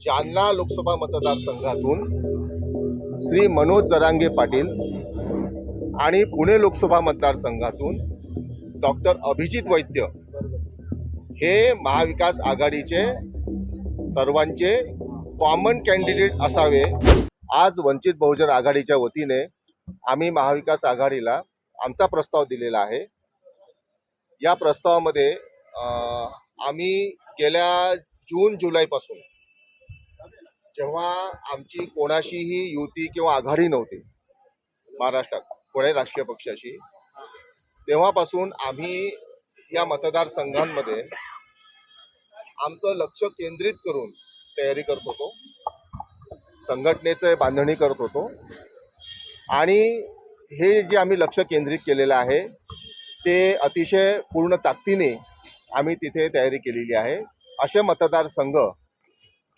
जालना लोकसभा मतदारसंघातून श्री मनोज जरांगे पाटील आणि पुणे लोकसभा मतदारसंघातून डॉक्टर अभिजित वैद्य हे महाविकास आघाडीचे सर्वांचे कॉमन कॅन्डिडेट असावे. आज वंचित बहुजन आघाडीच्या वतीने आम्ही महाविकास आघाडीला आमचा प्रस्ताव दिलेला आहे. या प्रस्तावामध्ये आम्ही गेल्या जून जुलैपासून जेव्हा आमची कोणाशीही युती किंवा आघाडी नव्हती महाराष्ट्रात कोणत्याही राजकीय पक्षाशी तेव्हापासून आम्ही या मतदारसंघांमध्ये आमचं लक्ष केंद्रित करून तयारी करत होतो संघटनेचं बांधणी करत होतो आणि हे जे आम्ही लक्ष केंद्रित केलेलं आहे ते अतिशय पूर्ण ताकदीने आम्ही तिथे तयारी केलेली आहे. असे मतदारसंघ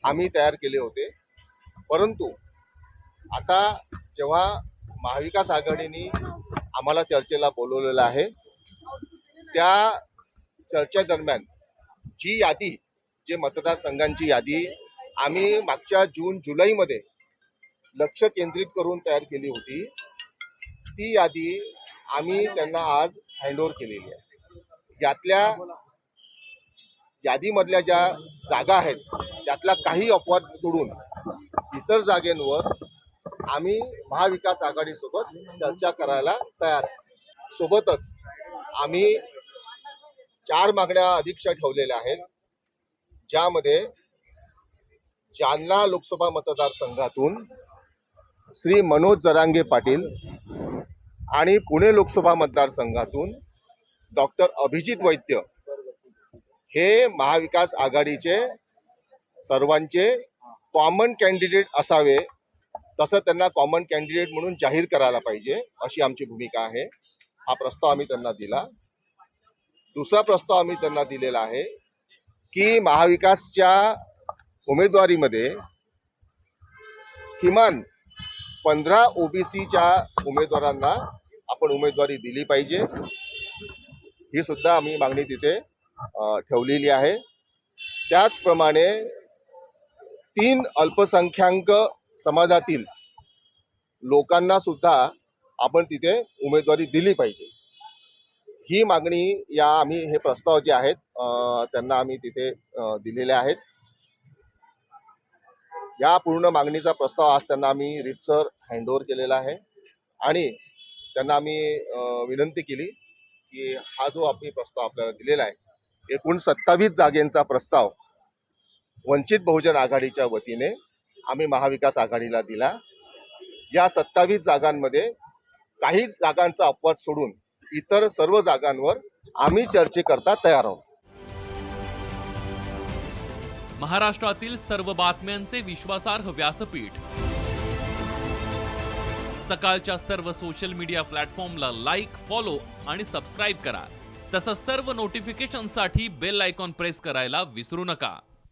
आम्ही तयार केले होते. परंतु आता जेव्हा महाविकास आघाडीने आम्हाला चर्चेला बोलवलेलं आहे त्या चर्चेदरम्यान जी यादी जे मतदारसंघांची यादी आम्ही मागच्या जून जुलैमध्ये लक्ष केंद्रित करून तयार केली होती ती यादी आम्ही त्यांना आज हँडओव्हर केलेली आहे. यातल्या यादीमधल्या ज्या जागा आहेत त्यातला काही अपवाद सोडून इतर जागेंवर आम्ही महाविकास आघाडीसोबत चर्चा करायला तयार सोबतच आम्ही चार मागण्या अधीक्षा ठेवलेल्या आहेत ज्यामध्ये जालना लोकसभा मतदारसंघातून श्री मनोज जरांगे पाटील आणि पुणे लोकसभा मतदारसंघातून डॉक्टर अभिजित वैद्य हे महाविकास आघाडीचे सर्वांचे कॉमन कॅन्डिडेट असावे. तसं त्यांना कॉमन कॅन्डिडेट म्हणून जाहीर करायला पाहिजे अशी आमची भूमिका आहे. हा प्रस्ताव आम्ही त्यांना दिला. दुसरा प्रस्ताव आम्ही त्यांना दिलेला आहे की महाविकासच्या उमेदवारीमध्ये किमान पंधरा ओबीसीच्या उमेदवारांना आपण उमेदवारी दिली पाहिजे. ही सुद्धा आम्ही मागणी तिथे ठेवलेली आहे. त्याचप्रमाणे तीन अल्पसंख्याक समाजातील लोकांना सुद्धा आपण तिथे उमेदवारी दिली पाहिजे. ही मागणी या आम्ही हे प्रस्ताव जे आहेत त्यांना आम्ही तिथे दिलेले आहेत. या पूर्ण मागणीचा प्रस्ताव आज त्यांना आम्ही रितसर हँडओव्हर केलेला आहे आणि त्यांना आम्ही विनंती केली की हा जो आम्ही प्रस्ताव आपल्याला दिलेला आहे एकूण सत्तावीस जागेंचा प्रस्ताव वंचित बहुजन आघाडीच्या वतीने आम्ही महाविकास आघाडीला दिला. या सत्तावीस जागांमध्ये काही जागांचा अपवाद सोडून इतर सर्व जागांवर आम्ही चर्चेकरता तयार आहोत. महाराष्ट्रातील सर्व बातम्यांचे विश्वासार्ह व्यासपीठ. सकाळच्या सर्व सोशल मीडिया प्लॅटफॉर्मला लाईक फॉलो आणि सबस्क्राईब करा. तसंच सर्व नोटिफिकेशनसाठी बेल आयकॉन प्रेस करायला विसरू नका.